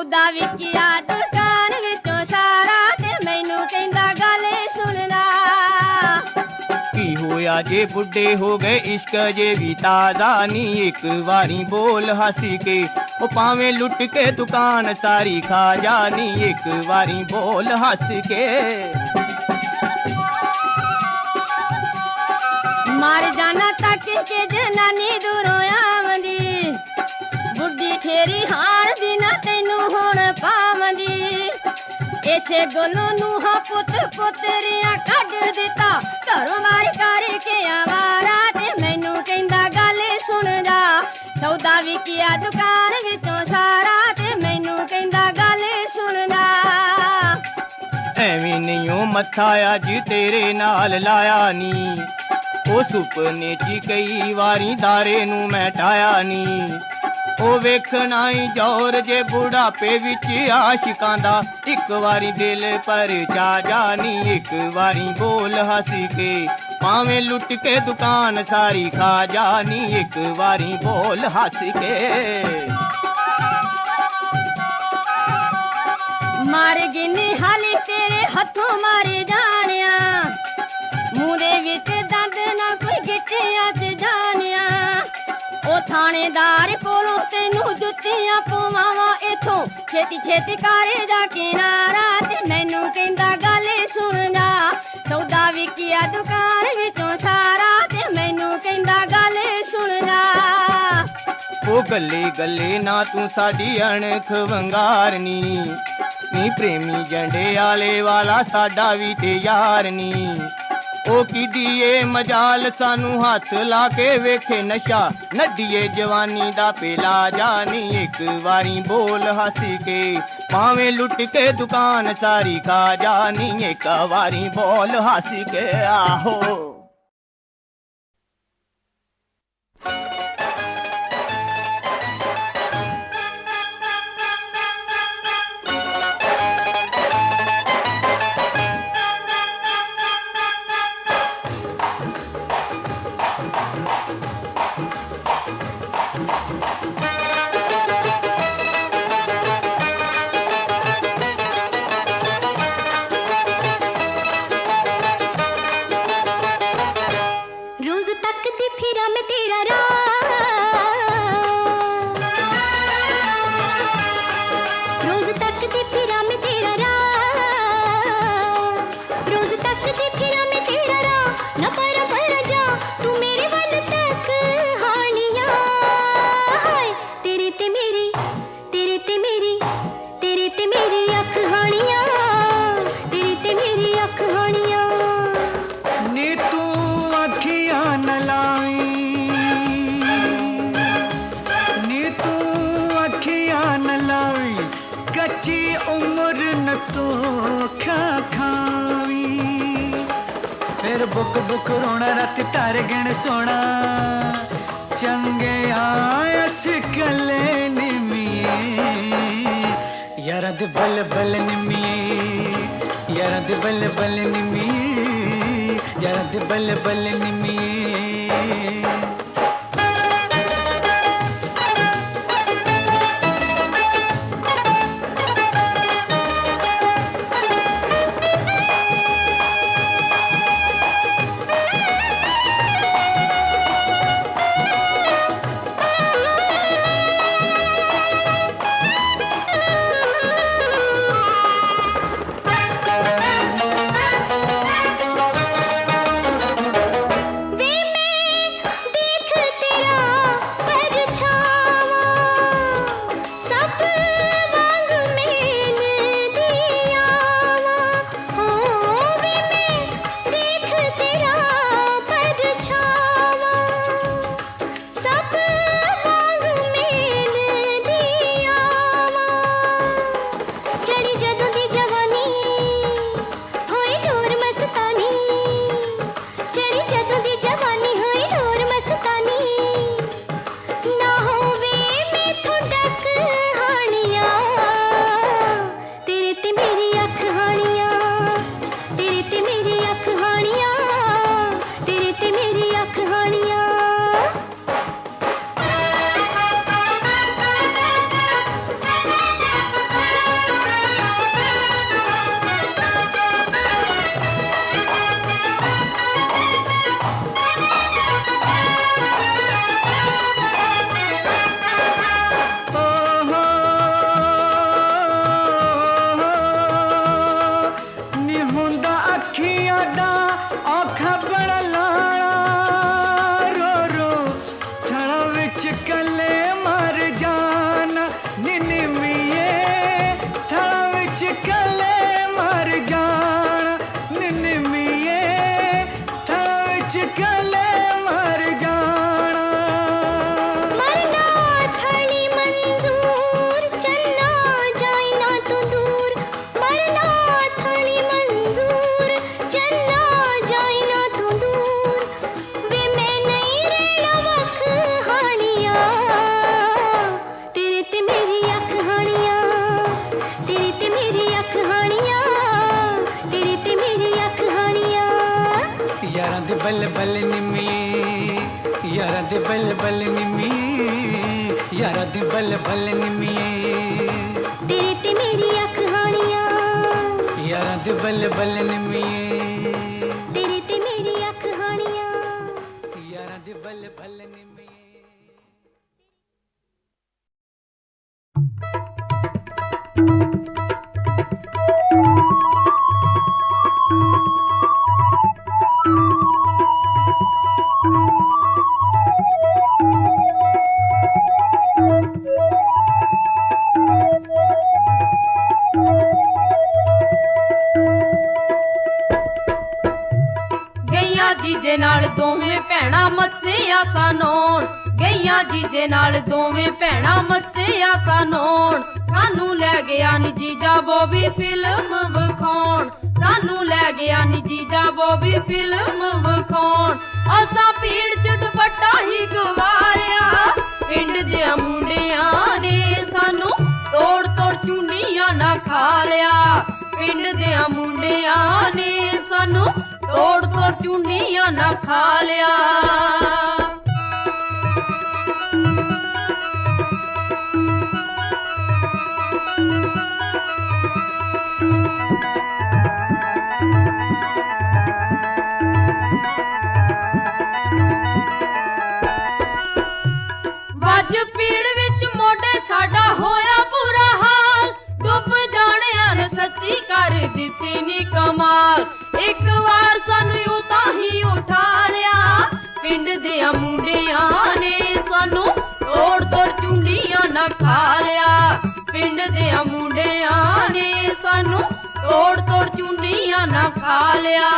ਸੌਦਾ ਵਿਕਿਆ ਦੁਕਾਨ ਵਿੱਚੋਂ ਸਾਰਾ ਤੇ ਮੈਨੂੰ ਕਹਿੰਦਾ ਗੱਲ ਸੁਣਨਾ। ਕੀ ਹੋਇਆ ਜੇ ਬੁੱਢੇ ਹੋ ਗਏ ਇਸ਼ਕ ਜੇ ਵੀ ਤਾਜ਼ਾ ਨਹੀਂ ਇੱਕ ਵਾਰੀ ਬੋਲ ਹੱਸੀ ਕੇ ਉਹ ਭਾਵੇਂ ਲੁੱਟ ਕੇ ਦੁਕਾਨ ਸਾਰੀ ਖਾ ਜਾਨੀ ਇੱਕ ਵਾਰੀ ਬੋਲ ਹੱਸ ਕੇ। ਮਰ ਜਾਣਾ ਤੱਕ ਕੇ ਜਨਾਨੀ ਦੂਰੋਂ ਆਵੰਦੀ ਬੁੱਢੀ ਠੇਰੀ ਦੀ ਨਾ ਤੈਨੂੰ ਹੁਣ ਪਾਵੰਦੀ ਇਸੇ ਗੱਲੋਂ ਨੂੰ ਹਾਂ ਪੁੱਤ ਪੁੱਤਰੀਆਂ ਕੱਢ ਦਿੱਤਾ। ਘਰੋਂ ਮਾਰ ਕਰਕੇ ਆਵਾਰਾ ਤੇ ਮੈਨੂੰ ਕਹਿੰਦਾ, ਗੱਲ ਸੁਣਦਾ ਸੌਦਾ ਵਿਕਿਆ ਦੁਕਾਨ ਵਿੱਚੋਂ ਸਾਰਾ ਤੇ ਮੈਨੂੰ ਕਹਿੰਦਾ, ਗੱਲ ਸੁਣਦਾ ਐਵੇਂ ਨਹੀਂ ਮੱਥਾ ਅੱਜ ਤੇਰੇ ਨਾਲ ਲਾਇਆ ਨੀ। ਉਹ ਸੁਪਨੇ 'ਚ ਕਈ ਵਾਰੀ ਦਾਰੇ ਨੂੰ ਮੈਂ ਟਾਇਆ ਨੀ। ਉਹ ਵੇਖਣਾ ਹੀ ਜੋਰ ਜੇ ਬੁਢਾਪੇ ਵਿੱਚ ਆਸ਼ਿਕਾਂ ਦਾ। ਇੱਕ ਵਾਰੀ ਦਿਲ ਪਰ ਜਾ ਜਾਨੀ, ਇੱਕ ਵਾਰੀ ਬੋਲ ਹੱਸ ਕੇ। ਭਾਵੇਂ ਲੁੱਟ ਕੇ ਦੁਕਾਨ ਸਾਰੀ ਖਾ ਜਾਨੀ, ਇੱਕ ਵਾਰੀ ਬੋਲ ਹੱਸ ਕੇ। ਮਾਰ ਗਿਨੀ ਹਾਲੀ ਤੇਰੇ ਹੱਥੋਂ ਮਾਰੇ ਜਾਣਿਆ। ਮੂੰਹ ਦੇ ਵਿੱਚ ਦੰਦ ਨਾ ਕੋਈ ਗਿੱਟਿਆਂ 'ਚ ਜਾਣਿਆ। ਉਹ ਥਾਣੇਦਾਰ ਕੋਲੋਂ ਤੈਨੂੰ ਜੁੱਤੀਆਂ ਪਵਾਵਾਂ ਇਥੋਂ। ਛੇਤੀ ਛੇਤੀ ਕਰੇ ਜਾ ਕਿਨਾਰਾ ਤੇ ਮੈਨੂੰ ਕਹਿੰਦਾ, ਗੱਲ ਸੁਣਦਾ ਸੌਦਾ ਵਿਕਿਆ ਦੁਕਾਨ ਵਿੱਚੋਂ ਸਾਰਾ ਤੇ ਮੈਨੂੰ ਕਹਿੰਦਾ, ਗੱਲ ਸੁਣਦਾ ਉਹ ਗੱਲੇ ਗੱਲੇ ਨਾ ਤੂੰ ਸਾਡੀ ਅਣਖ ਵੰਗਾਰਨੀ। ਨੀ ਪ੍ਰੇਮੀ ਜੰਡੇ ਆਲੇ ਵਾਲਾ ਸਾਡਾ ਵੀ ਤੇ ਯਾਰ ਨੀ ਉਹ ਕੀਦੀਏ ਮਜਾਲ ਸਾਨੂੰ ਹੱਥ ਲਾ ਕੇ ਵੇਖੇ ਨਸ਼ਾ ਨੱਡੀਏ ਜਵਾਨੀ ਦਾ ਪੇਲਾ ਜਾਨੀ ਇੱਕ ਵਾਰੀ ਬੋਲ ਹੱਸ ਕੇ ਭਾਵੇਂ ਲੁੱਟ ਕੇ ਦੁਕਾਨ ਸਾਰੀ ਖਾ ਜਾਨੀ ਇੱਕ ਵਾਰੀ ਬੋਲ ਹੱਸ ਕੇ ਆਹੋ ते मेरी अख होनिया, तेरी ते मेरी अख होनिया। नी तू अखियाँ न लाई। नी तू अखियाँ न लाई, कच्ची उम्र न तो खा खावी फिर बुक बुक रोना राती तारे गण सोना। ਯਾਰਾਂ ਦੇ ਬੱਲ ਬੱਲ ਨਿਮੀਏ ਯਾਰਾਂ ਦੇ ਬੱਲ ਬੱਲ ਨਿਮੀਏ ਯਾਰਾਂ ਬੱਲ ਬੱਲ ਨਿਮੀ ਤੇਰੇ ਤੇ ਮੇਰੀ ਅੱਖ ਹਾਣੀਆਂ। ਯਾਰਾਂ ਦੇ ਬੱਲ ਬੱਲ ਨਿਮੀ ਗਈਆਂ ਨਾਲ ਦੋਵੇਂ ਭੈਣਾਂ ਮੱਸਿਆ ਸਾਨੋਣ। ਸਾਨੂੰ ਲੈ ਗਿਆ ਨੀ ਜੀਜਾ ਬੋਬੀ ਫਿਲਮ ਵਿਖਾਉਣ। ਸਾਨੂੰ ਲੈ ਗਿਆ ਨੀ ਜੀਜਾ ਬੋਬੀ ਫਿਲਮ ਵਿਖਾਉਣ। ਅਸਾਂ ਪੀੜ ਚ ਦੁਪੱਟਾ ਹੀ ਗਵਾਰਿਆ। ਪਿੰਡ ਦੇ ਮੁੰਡਿਆਂ ਨੇ ਸਾਨੂੰ ਤੋੜ ਤੋੜ ਚੁੰਨੀਆਂ ਨਾ ਖਾ ਲਿਆ ਪਿੰਡ ਦੇ ਮੁੰਡਿਆਂ ਨੇ ਸਾਨੂੰ ਤੋੜ ਤੋੜ ਚੁੰਨੀਆਂ ਨਾ ਖਾ ਲਿਆ ਪੀੜ ਵਿੱਚ ਮੋਢੇ ਸਾਡਾ ਹੋਇਆ ਬੁਰਾ ਹਾਲ। ਡੁੱਬ ਜਾਣਿਆ ਨੇ ਸੱਚੀ ਕਰ ਦਿੱਤੀ ਨੀ ਕਮਾਲ। ਇੱਕ ਵਾਰ ਸਾਨੂੰ ਯੂੰ ਤਾਂ ਹੀ ਉਠਾ ਲਿਆ। ਪਿੰਡ ਦੇ ਮੁੰਡਿਆਂ ਨੇ ਸਾਨੂੰ ਤੋੜ ਤੋੜ ਚੁੰਡੀਆਂ ਨਾ ਖਾ ਲਿਆ। ਪਿੰਡ ਦੇ ਮੁੰਡਿਆਂ ਨੇ ਸਾਨੂੰ ਤੋੜ ਤੋੜ ਚੁੰਡੀਆਂ ਨਾ ਖਾ ਲਿਆ।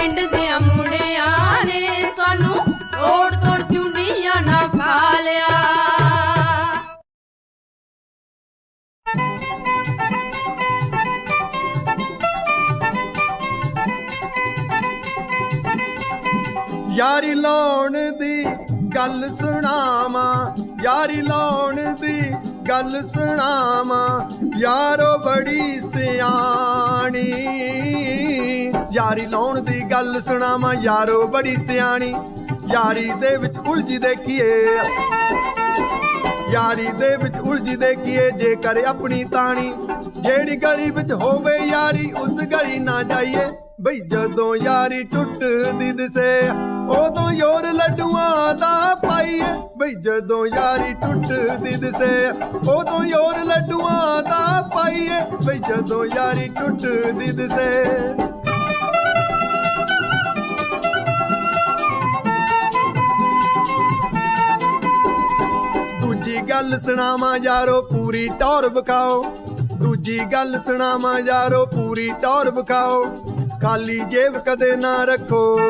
ਪਿੰਡ ਦੇ ਮੁੰਡਿਆਂ ਨੇ ਸਾਨੂੰ ਤੋੜ ਤੋੜ ਚੁੰਡੀਆਂ ਨਾ ਖਾ ਲਿਆ। ਯਾਰੀ ਲਾਉਣ ਦੀ ਗੱਲ ਸੁਣਾਵਾਂ, ਯਾਰੀ ਲਾਉਣ ਦੀ ਗੱਲ ਸੁਣਾਵਾਂ, ਯਾਰੋ ਬੜੀ ਸਿਆਣੀ। ਯਾਰੀ ਲਾਉਣ ਦੀ ਗੱਲ ਸੁਣਾਵਾਂ ਯਾਰੋ ਬੜੀ ਸਿਆਣੀ। ਯਾਰੀ ਦੇ ਵਿੱਚ ਉਲਝੀ ਦੇਖੀਏ। ਯਾਰੀ ਦੇ ਵਿੱਚ ਉਲਝੀ ਦੇਖੀਏ ਜੇ ਕਰੇ ਆਪਣੀ ਤਾਣੀ। ਜਿਹੜੀ ਗਲੀ ਵਿੱਚ ਹੋਵੇ ਯਾਰੀ, ਉਸ ਗਲੀ ਨਾ ਜਾਈਏ। ਬਈ ਜਦੋਂ ਯਾਰੀ ਟੁੱਟਦੀ ਦਿਸੇ, ਉਦੋਂ ਯੋਰ ਲੱਡੂਆਂ ਦਾ ਪਾਈਏ। ਬਈ ਜਦੋਂ ਯਾਰੀ ਟੁੱਟਦੀ ਦਿਸੇ, ਉਦੋਂ ਯੋਰ ਲੱਡੂਆਂ ਦਾ ਪਾਈਏ। ਬਈ ਜਦੋਂ ਯਾਰੀ ਟੁੱਟਦੀ ਦਿਸੇ। ਗੱਲ ਸੁਣਾਵਾਂ ਯਾਰੋ, ਪੂਰੀ ਟੌਰ ਵਿਖਾਓ। ਦੂਜੀ ਗੱਲ ਸੁਣਾਵਾਂ ਯਾਰੋ, ਪੂਰੀ ਟੌਰ ਵਿਖਾਓ। ਖਾਲੀ ਜੇਬ ਕਦੇ ਨਾ ਰੱਖੋ।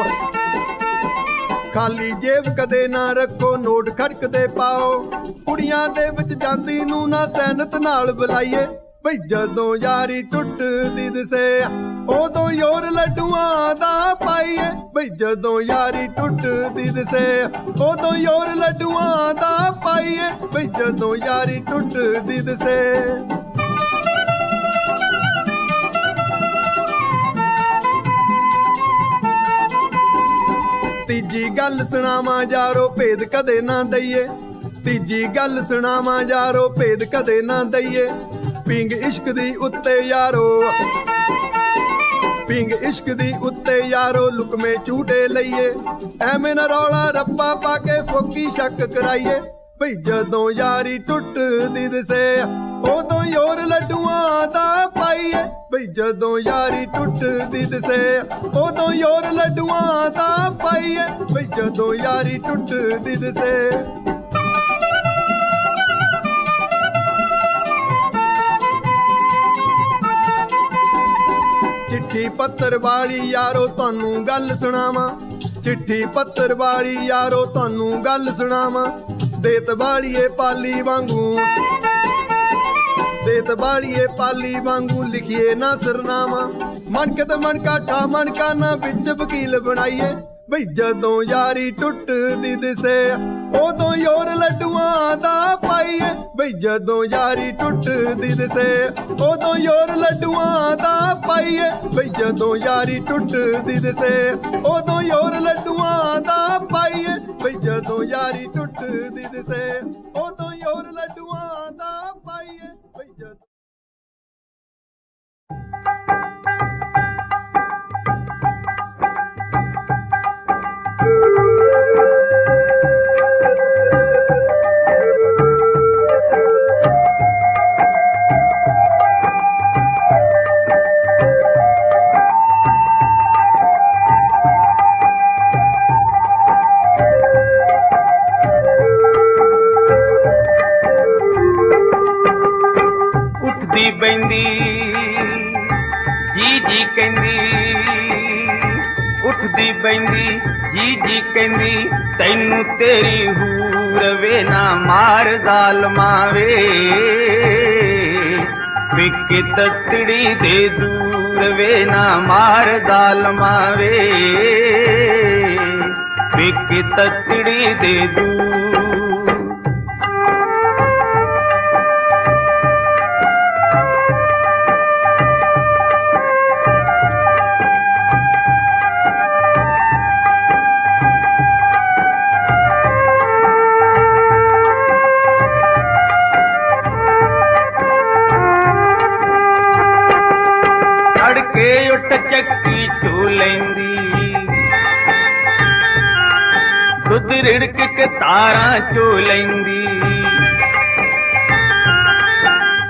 ਖਾਲੀ ਜੇਬ ਕਦੇ ਨਾ ਰੱਖੋ, ਨੋਟ ਖੜਕਦੇ ਪਾਓ। ਕੁੜੀਆਂ ਦੇ ਵਿੱਚ ਜਾਂਦੀ ਨੂੰ ਨਾ ਸੈਨਤ ਨਾਲ ਬੁਲਾਈਏ। ਬਈ ਜਦੋਂ ਯਾਰੀ ਟੁੱਟਦੀ ਦਿਸੇ ਉਦੋਂ ਯੋਰ ਲੱਡੂਆਂ ਦਾ ਪਾਈਏ। ਬਈ ਜਦੋਂ ਯਾਰੀ ਟੁੱਟਦੀ ਦਿਸੇ ਮੋਦੋਂ ਯੋਰ ਲੱਡੂਆਂ ਦਾ ਪਾਈਏ। ਬਈ ਜਦੋਂ ਯਾਰੀ ਟੁੱਟਦੀ ਦਿਸੇ। ਤੀਜੀ ਗੱਲ ਸੁਣਾਵਾਂ ਯਾਰੋ, ਭੇਦ ਕਦੇ ਨਾ ਦਈਏ। ਤੀਜੀ ਗੱਲ ਸੁਣਾਵਾਂ ਯਾਰੋ, ਭੇਦ ਕਦੇ ਨਾ ਦਈਏ। ਪਿੰਗ ਇਸ਼ਕ ਦੀ ਉੱਤੇ ਯਾਰੋ। ਪਿੰਗ ਇਸ਼ਕ ਦੀ ਉੱਤੇ ਯਾਰੋ ਲੁਕਮੇ ਝੂਟੇ ਲਈਏ। ਐਵੇਂ ਨਾ ਰੌਲਾ ਰੱਪਾ ਪਾ ਕੇ ਫੋਕੀ ਸ਼ੱਕ ਕਰਾਈਏ। ਭਈ ਜਦੋਂ ਯਾਰੀ ਟੁੱਟਦੀ ਦਿਸੇ, ਉਦੋਂ ਯੋਰ ਲੱਡੂਆਂ ਦਾ ਪਾਈਏ। ਭਈ ਜਦੋਂ ਯਾਰੀ ਟੁੱਟਦੀ ਦਿਸੇ, ਉਦੋਂ ਯੋਰ ਲੱਡੂਆਂ ਦਾ ਪਾਈਏ। ਭਈ ਜਦੋਂ ਯਾਰੀ ਟੁੱਟਦੀ ਦਿਸੇ। ਚਿੱਠੀ ਪੱਤਰ ਵਾਲੀ ਯਾਰੋ ਤੁਹਾਨੂੰ ਗੱਲ ਸੁਣਾਵਾਂ। ਚਿੱਠੀ ਪੱਤਰ ਵਾਲੀ ਯਾਰੋ ਤੁਹਾਨੂੰ ਗੱਲ ਸੁਣਾਵਾਂ। ਦੇਤ ਵਾਲੀਏ ਪਾਲੀ ਵਾਂਗੂ। ਦੇਤ ਵਾਲੀਏ ਪਾਲੀ ਵਾਂਗੂ ਲਿਖੀਏ ਨਾ ਸਰਨਾਮਾ ਮਨ ਤੇ ਮਨ ਕਾਠਾ ਮਨ ਕਾਨਾ ਵਿੱਚ ਵਕੀਲ ਬਣਾਈਏ। ਬਈ ਜਦੋਂ ਯਾਰੀ ਟੁੱਟਦੀ ਦਿਸੇ, ਉਦੋਂ ਯੋਰ ਲੱਡੂਆਂ ਬਈ ਜਦੋਂ ਯਾਰੀ ਟੁੱਟਦੀ ਦਿਸੇ, ਉਦੋਂ ਯੋਰ ਲੱਡੂਆਂ ਦਾ ਪਾਈਏ। ਬਈ ਜਦੋਂ ਯਾਰੀ ਟੁੱਟਦੀ ਦਿਸੇ, ਉਦੋਂ ਯੋਰ ਲੱਡੂਆਂ ਦਾ ਪਾਈਏ। ਬਈ ਜਦੋਂ ਯਾਰੀ ਟੁੱਟਦੀ ਦਿਸੇ, ਉਦੋਂ ਯੋਰ ਲੱਡੂਆਂ ਦਾ ਪਾਈਏ। ਬਈ ਜਦੋਂ ਉੱਠਦੀ ਜੀ ਜੀ ਕਹਿੰਦੀ ਤੈਨੂੰ ਤੇਰੀ ਹੂਰ ਵੇ ਨਾ ਮਾਰ ਜ਼ਾਲਮਾਂ ਵੇ ਵਿਕੇ ਤਤੜੀ ਦੇ ਦੂਰ ਵੇ ਨਾ ਮਾਰ ਜ਼ਾਲਮਾਂ ਵੇ ਰਿੜਕ ਕੇ ਤਾਰਾਂ ਚੋ ਲੈਂਦੀ।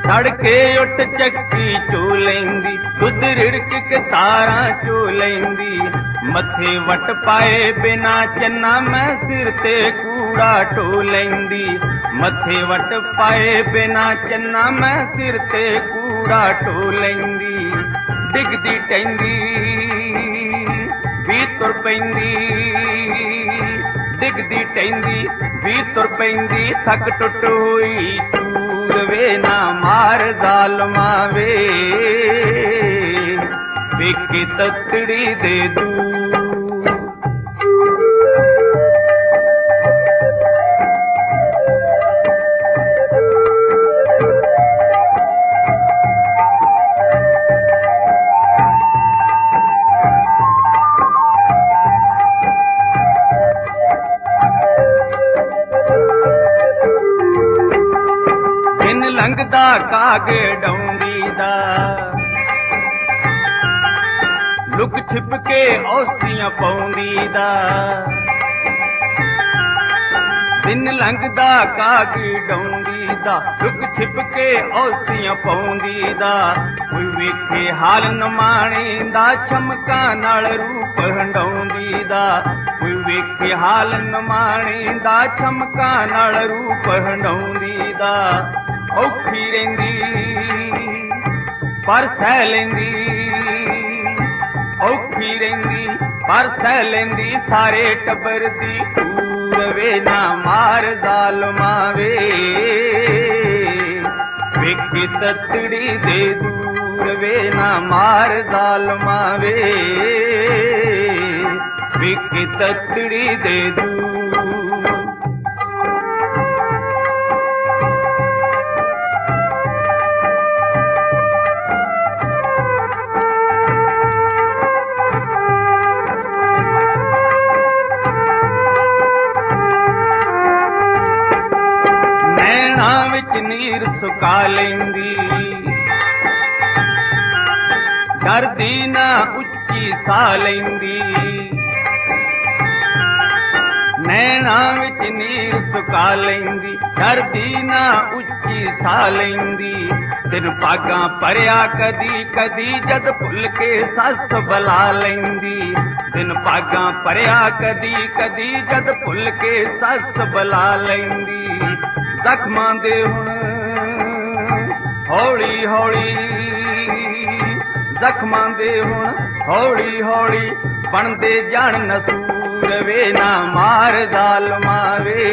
ਸੜਕੇ ਉੱਟ ਚੱਕੀ ਚੋ ਲੈਂਦੀ। ਦੁੱਧ ਰਿੜਕ ਕੇ ਤਾਰਾਂ ਚੋ ਲੈਂਦੀ। ਮੱਥੇ ਵਟ ਪਾਏ ਬਿਨਾ ਚੰਨਾ ਮੈਂ ਸਿਰ ਤੇ ਕੂੜਾ ਢੋ ਲੈਂਦੀ। ਮੱਥੇ ਵਟ ਪਾਏ ਬਿਨਾ ਚੰਨਾ ਮੈਂ ਸਿਰ ਤੇ ਕੂੜਾ ਢੋ ਲੈਂਦੀ। ਡਿੱਗਦੀ ਟੈਂਦੀ, ਵੀ ਤੁਰ ਪੈਂਦੀ। ਡਿੱਗਦੀ ਟੈਂਦੀ ਵੀ ਤੁਰ ਪੈਂਦੀ, ਥੱਕ ਟੁੱਟ ਹੋਈ ਚੂਰ ਵੇ ਨਾ ਮਾਰ ਜ਼ਾਲਮਾਂ ਵੇ। ਵੇਖੇ ਤਤੜੀ ਦੇ ਦੂ ਕਾਗ ਡੌਂਦੀ ਦਾ। ਲੁਕ ਛਿਪ ਕੇ ਔਸੀਆਂ ਪਾਉਂਦੀ ਦਾ। ਦਿਨ ਲੰਘਦਾ ਕਾਗ ਡੌਂਦੀ ਦਾ। ਲੁਕ ਛਿਪ ਕੇ ਔਸੀਆਂ ਪਾਉਂਦੀ ਦਾ। ਕੋਈ ਵੇਖੇ ਹਾਲ ਨਮਾਣੇ ਦਾ। ਚਮਕਾਂ ਨਾਲ ਰੂਪ ਹੰਡਾਉਂਦੀ ਦਾ। ਕੋਈ ਵੇਖੇ ਹਾਲ ਨਮਾਣੇ ਦਾ। ਚਮਕਾਂ ਨਾਲ ਰੂਪ ਹੰਡਾਉਂਦੀ ਦਾ। ਔਖੀ ਰਹਿੰਦੀ, ਪਰ ਸਹਿ ਲੈਂਦੀ। ਔਖੀ ਰਹਿੰਦੀ, ਪਰ ਸਹਿ ਲੈਂਦੀ, ਸਾਰੇ ਟੱਬਰ ਦੀ ਧੂੜ ਵੇ ਨਾ ਮਾਰ ਜ਼ਾਲਮਾਂ ਵੇ। ਵੇਖੇ ਤਤੜੀ ਦੇ ਦੂਰ ਵੇ ਨਾ ਮਾਰ ਜ਼ਾਲਮਾਂ ਵੇ। ਵੇਖੇ ਤਤੜੀ ਦੇ ਦੂਰ ਸੁਕਾ ਲੈਂਦੀ। ਡਰਦੀ ਨਾ ਉੱਚੀ ਸਾਹ ਲੈਂਦੀ। ਨੈਣਾ ਵਿੱਚ ਨੀਰ ਸੁਕਾ ਲੈਂਦੀ। ਡਰਦੀ ਨਾ ਉੱਚੀ ਸਾਹ ਲੈਂਦੀ। ਦਿਨ ਪਾਗਾਂ ਭਰਿਆ ਕਦੀ ਕਦੀ, ਜਦ ਭੁੱਲ ਕੇ ਸੱਸ ਬੁਲਾ ਲੈਂਦੀ। ਦਿਨ ਪਾਗਾਂ ਭਰਿਆ ਕਦੀ ਕਦੀ, ਜਦ ਭੁੱਲ ਕੇ ਸੱਸ ਬੁਲਾ ਲੈਂਦੀ। ਜ਼ਖਮਾਂ ਦੇ ਹੁਣ। ਹੌਲੀ ਹੌਲੀ ਜ਼ਖਮਾਂ ਦੇ ਹੁਣ। ਹੌਲੀ ਹੌਲੀ ਬਣਦੇ ਜਾਣ ਨਸੂਰ ਵੇ, ਨਾ ਮਾਰ ਜ਼ਾਲਮਾ ਵੇ।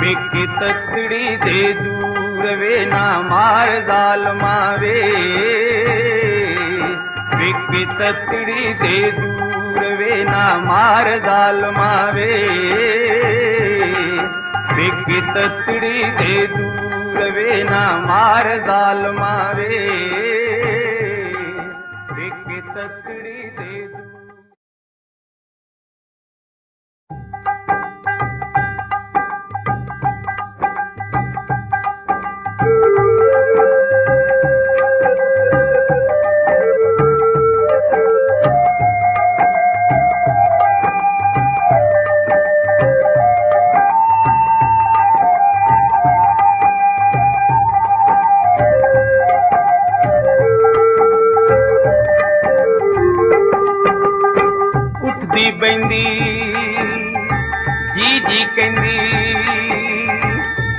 ਵੇਖੇ ਤਕੜੀ ਦੇ ਦੂਰ ਵੇ, ਨਾ ਮਾਰ ਜ਼ਾਲਮਾ ਵੇ। ਵੇਖੇ ਤਕੜੀ ਦੇ ਦੂਰ ਵੇ, ਨਾ ਮਾਰ ਜ਼ਾਲਮਾ ਵੇ। ਵੇਖੇ ਤਕੜੀ ਦੇ ਦੂਰ ਵੇ ਨਾ ਮਾਰ ਜ਼ਾਲਮਾ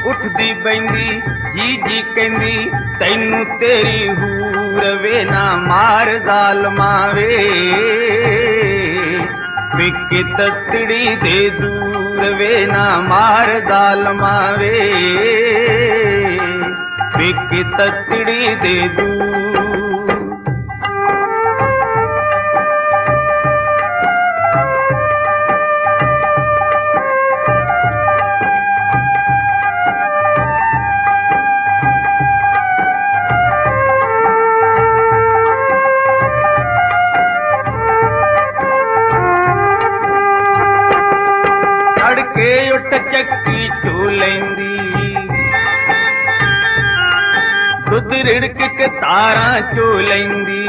ਉੱਠਦੀ ਬੈੰਦੀ, ਜੀ ਜੀ ਕਹਿੰਦੀ, ਤੈਨੂੰ ਤੇਰੀ ਹੂਰ ਵੇ ਨਾ ਮਾਰ ਜ਼ਾਲਮਾ ਵੇ। ਵਿਕੇ ਤਤੜੀ ਦੇ ਦੂਰ ਵੇ ਨਾ ਮਾਰ ਜ਼ਾਲਮਾ ਵੇ। ਵਿਕੇ ਤਤੜੀ ਦੇ ਦੂਰ ਤੜਕੇ ਉੱਟ ਚੱਕੀ ਚੂ ਲੈਂਦੀ। ਦੁੱਧ ਰਿੜਕ ਕੇ ਤਾਰਾਂ ਚੋ ਲੈਂਦੀ।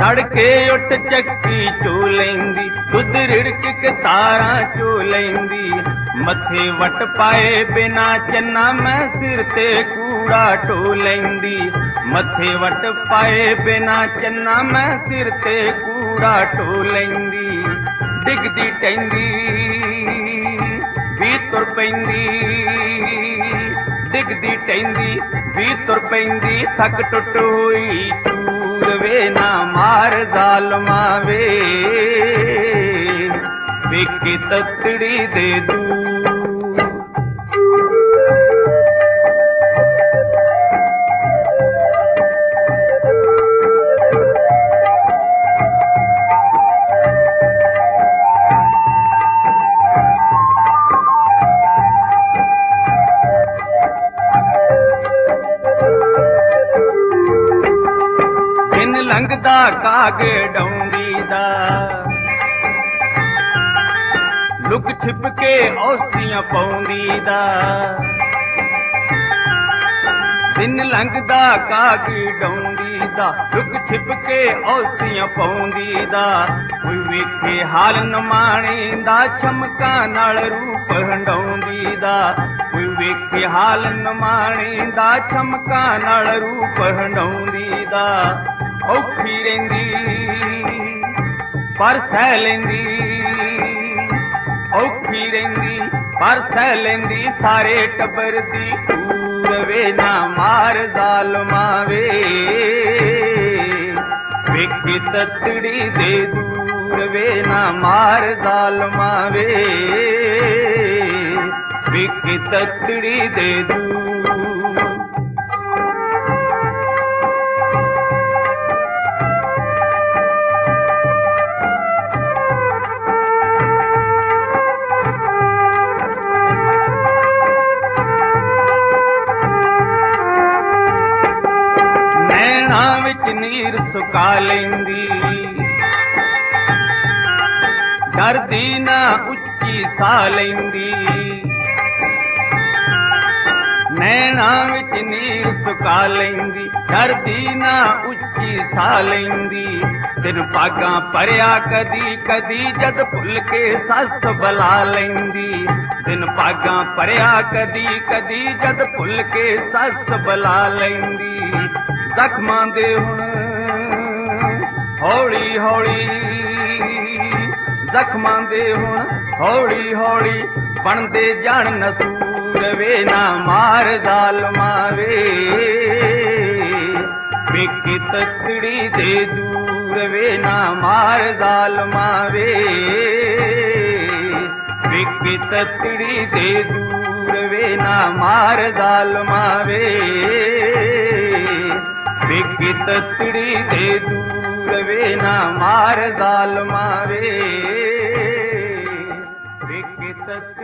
ਤੜਕੇ ਉੱਠ ਚੱਕੀ ਚੋ ਲੈਂਦੀ। ਦੁੱਧ ਰਿੜਕ ਕੇ ਤਾਰਾਂ ਚੋ ਲੈਂਦੀ। ਮੱਥੇ ਵਟ ਪਾਏ ਬਿਨਾ ਚੰਨਾ ਮੈਂ ਸਿਰ ਤੇ ਕੂੜਾ ਢੋ ਲੈਂਦੀ। ਮੱਥੇ ਵਟ ਪਾਏ ਬਿਨਾ ਚੰਨਾ ਮੈਂ ਸਿਰ ਤੇ ਕੂੜਾ ਢੋ ਲੈਂਦੀ। ਡਿੱਗਦੀ ਟੈਂਦੀ ਵੀ ਤੁਰ ਪੈਂਦੀ। ਡਿੱਗਦੀ ਟੈਂਦੀ ਵੀ ਤੁਰ ਪੈਂਦੀ, ਥੱਕ ਟੁੱਟ ਹੋਈ ਚੂਰ ਵੇ ਨਾ ਮਾਰ ਜ਼ਾਲਮਾ ਵੇ। ਵੇਖੇ ਤਤੜੀ ਦੇ ਦੂ ਕਾਗ ਡੌਂਦੀ ਦਾ। ਲੁਕ ਛਿਪ ਕੇ ਔਸੀਆਂ ਪਾਉਂਦੀ ਦਾ। ਦਿਨ ਲੰਘਦਾ ਕਾਗ ਡੌਂਦੀ ਦਾ। ਲੁਕ ਛਿਪ ਕੇ ਔਸੀਆਂ ਪਾਉਂਦੀ ਦਾ। ਕੋਈ ਵੇਖੇ ਹਾਲ ਨਮਾਣੀ ਦਾ, ਚਮਕਾਂ ਨਾਲ ਰੂਪ ਹੰਡਾਉਂਦੀ ਦਾ। ਕੋਈ ਵੇਖੇ ਹਾਲ ਨਮਾਣੀ ਦਾ, ਚਮਕਾਂ ਨਾਲ ਰੂਪ ਹੰਡਾਉਂਦੀ ਦਾ। ਔਖੀ ਰਹਿੰਦੀ, ਪਰ ਸਹਿ ਲੈਂਦੀ। ਔਖੀ ਰਹਿੰਦੀ, ਪਰ ਸਹਿ ਲੈਂਦੀ, ਸਾਰੇ ਟੱਬਰ ਦੀ ਧੂੜ ਵੇ ਨਾ ਮਾਰ ਜ਼ਾਲਮਾ ਵੇ। ਵੇਖੇ ਤਤੜੀ ਦੇ ਦੂਰ ਵੇ ਨਾ ਮਾਰ ਜ਼ਾਲਮਾ ਵੇ। ਵੇਖੇ ਤਤੜੀ ਦੇ ਦੂਰ ਉੱਚੀ ਸਾਹ ਲੈਂਦੀ ਨੈਣਾ ਵਿੱਚ ਨੀਰ ਸੁਕਾ ਲੈਂਦੀ ਡਰਦੀ ਨਾ ਉੱਚੀ ਸਾਹ ਲੈਂਦੀ ਦਿਨ ਪਾਗਾਂ ਭਰਿਆ ਕਦੀ ਕਦੀ ਜਦ ਭੁੱਲ ਕੇ ਸੱਸ ਬੁਲਾ ਲੈਂਦੀ ਦਿਨ ਪਾਗਾਂ ਭਰਿਆ ਕਦੀ ਕਦੀ ਜਦ ਭੁੱਲ ਕੇ ਸੱਸ ਬੁਲਾ ਲੈਂਦੀ ਜ਼ਖਮਾਂ ਦੇ ਹੁਣ ਹੌਲੀ ਹੌਲੀ ਜ਼ਖਮਾਂ ਦੇ ਹੁਣ ਹੌਲੀ ਹੌਲੀ ਬਣਦੇ ਜਾਣ ਨਸੂਰ ਵੇ ਨਾ ਮਾਰ ਜ਼ਾਲਮਾ ਵੇ। ਵੇਖੇ ਤਕੜੀ ਦੇ ਦੂਰ ਵੇ ਨਾ ਮਾਰ ਜ਼ਾਲਮਾ ਵੇ। ਵੇਖੇ ਤਕੜੀ ਦੇ ਦੂਰ ਵੇ ਨਾ ਮਾਰ ਜ਼ਾਲਮਾ ਵੇ। ਵੇਖੇ ਤਤੜੀ ਦੇ ਦੂਰ ਵੇ ਨਾ ਮਾਰ ਜ਼ਾਲਮਾ ਵੇ। ಸಂಪದಕ್ಕ